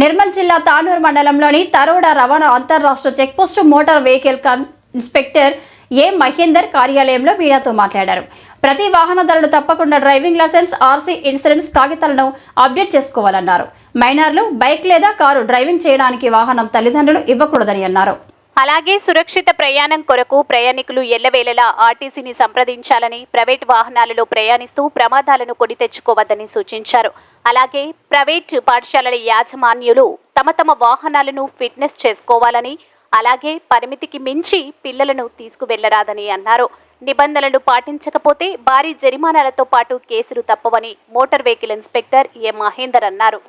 నిర్మల్ జిల్లా తానూరు మండలంలోని తరోడ రవాణా అంతర్రాష్ట్ర checkpost motor vehicle inspector A Mahender కార్యాలయంలో మీడియాతో మాట్లాడారు. ప్రతి వాహనదారుడు తప్పకుండా డ్రైవింగ్ లైసెన్స్ ఆర్సీ ఇన్సూరెన్స్ కాగితాలను అప్డేట్ చేసుకోవాలన్నారు. మైనర్లు బైక్ లేదా కారు డ్రైవింగ్ చేయడానికి వాహనం తల్లిదండ్రులు ఇవ్వకూడదని అన్నారు. అలాగే సురక్షిత ప్రయాణం కొరకు ప్రయాణికులు ఎల్లవేళలా ఆర్టీసీని సంప్రదించాలని ప్రైవేట్ వాహనాలలో ప్రయాణిస్తూ ప్రమాదాలను కొని తెచ్చుకోవద్దని సూచించారు. అలాగే ప్రైవేట్ పాఠశాలల యాజమాన్యులు తమ తమ వాహనాలను ఫిట్నెస్ చేసుకోవాలని అలాగే పరిమితికి మించి పిల్లలను తీసుకువెళ్ళరాదని అన్నారు. నిబంధనలు పాటించకపోతే భారీ జరిమానాలతో పాటు కేసులు తప్పవని motor vehicle inspector A Mahender అన్నారు.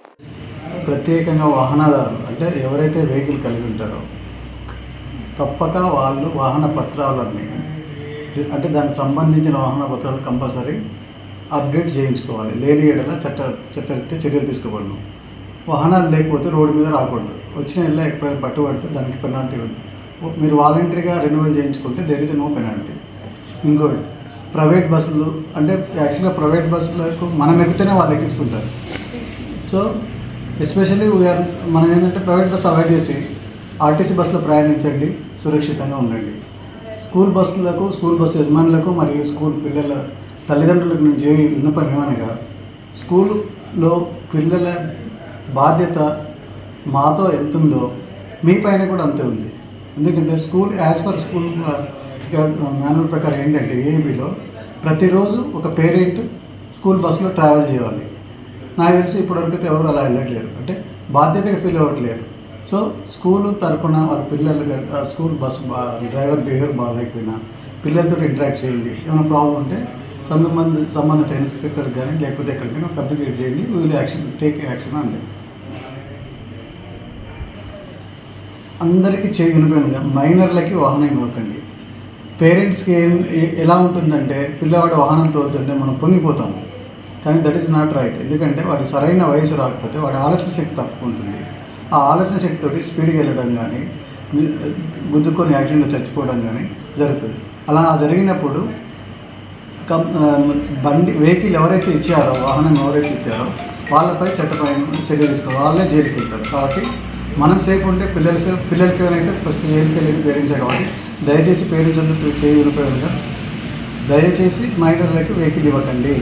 ప్రత్యేకంగా వాహనదారులు అంటే ఎవరైతే వెహికల్ కలిగి ఉంటారో తప్పక వాళ్ళు వాహన పత్రాలన్నీ అంటే దానికి సంబంధించిన వాహన పత్రాలు కంపల్సరీ అప్డేట్ చేయించుకోవాలి. లేని ఏడల చట్ట చట్టరీత్యా చర్యలు తీసుకోబడను. వాహనాలు లేకపోతే రోడ్డు మీద రాకూడదు. వచ్చిన ఇళ్ళ ఎప్పుడైనా పట్టుబడితే దానికి పెనాల్టీ ఉంది. మీరు వాలంటరీగా రెన్యువల్ చేయించుకుంటే దేర్ ఇస్ నో పెనాల్టీ ఇంకోటి ప్రైవేట్ బస్సులు అంటే యాక్చువల్గా ప్రైవేట్ బస్సులకు మనం ఎక్కితేనే వాళ్ళు ఎక్కించుకుంటారు. సో ఎస్పెషల్లీ వీఆర్ మనం ఏంటంటే ప్రైవేట్ బస్సు అవాయిడ్ చేసి ఆర్టీసీ బస్సులో ప్రయాణించండి సురక్షితంగా ఉండండి. స్కూల్ బస్సులకు స్కూల్ బస్సు యజమానులకు మరియు స్కూల్ పిల్లల తల్లిదండ్రులకు నుంచి విన్నపం ఏమనగా స్కూల్లో పిల్లల బాధ్యత మాతో ఎంత ఉందో మీ పైన కూడా అంతే ఉంది. ఎందుకంటే school as per school manual ప్రకారం ఏంటంటే ఏబీలో ప్రతిరోజు ఒక పేరెంట్ స్కూల్ బస్సులో ట్రావెల్ చేయాలి. నాకు తెలిసి ఇప్పటివరకు అయితే ఎవరు అలా వెళ్ళట్లేరు. అంటే బాధ్యతగా ఫీల్ అవ్వట్లేరు. సో స్కూల్ తరపున వాళ్ళ పిల్లలు స్కూల్ బస్ బా- డ్రైవర్ బిహేవియర్ బాగాలేకపోయినా పిల్లలతో ఇంటరాక్ట్ చేయండి. ఏమైనా ప్రాబ్లం ఉంటే సంబంధ సంబంధిత ఇన్స్పెక్టర్ కానీ లేకపోతే ఎక్కడికైనా కమ్యూనికేట్ చేయండి. వీళ్ళు యాక్షన్ టేక్ యాక్షన్ అండి అందరికీ చేయగలిపోయింది మైనర్లకి వాహనం ఇవ్వకండి. పేరెంట్స్కి ఏం ఎలా ఉంటుందంటే పిల్లవాడు వాహనం తోలుతుంటే మనం పొంగిపోతాము. కానీ దట్ ఈస్ నాట్ రైట్ ఎందుకంటే వాడి సరైన వయసు రాకపోతే వాడి ఆలోచన శక్తి తప్పుకుంటుంది. ఆ ఆలోచన శక్తితోటి స్పీడ్గా వెళ్ళడం కానీ గుద్దుకొని యాక్సిడెంట్లో చచ్చిపోవడం కానీ జరుగుతుంది. అలా జరిగినప్పుడు బండి వెహికల్ ఎవరైతే ఇచ్చారో వాహనం ఎవరైతే ఇచ్చారో వాళ్ళపై చట్టపరమైన చర్య తీసుకోవాలి వాళ్ళే జైలుకి వెళ్తారు కాబట్టి మనం సేఫ్ ఉంటే పిల్లలు సేఫ్ పిల్లలకి ఏమైతే ఫస్ట్ జైలుకి వెళ్ళి పేరెంట్సే కాబట్టి దయచేసి పేరెంట్స్ అందరూ చేయి దయచేసి మైనర్లకి వెహికల్ ఇవ్వకండి.